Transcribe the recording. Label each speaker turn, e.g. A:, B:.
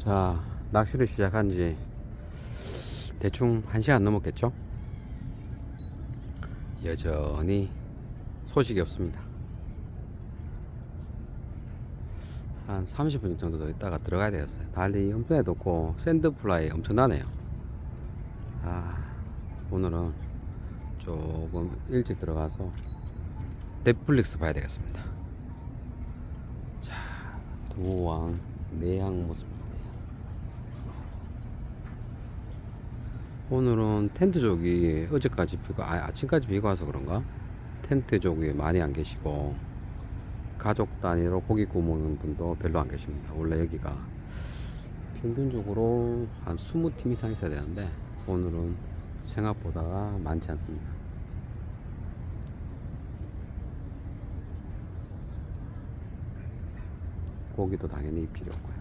A: 자, 낚시를 시작한 지 대충 1시간 넘었겠죠? 여전히 소식이 없습니다. 한 30분 정도 더 있다가 들어가야 되겠어요. 달리 엄청나게 덥고 샌드플라이 엄청나네요. 아, 오늘은 조금 일찍 들어가서 넷플릭스 봐야 되겠습니다. 자, 도왕 내양 모습입니다. 오늘은 텐트족이 어제까지 비가 아, 아침까지 비가 와서 그런가 텐트족이 많이 안 계시고 가족 단위로 고기 구워 먹는 분도 별로 안 계십니다. 원래 여기가 평균적으로 한 20팀 이상 있어야 되는데 오늘은 생각보다 많지 않습니다. 고기도 당연히 입질이 없고요.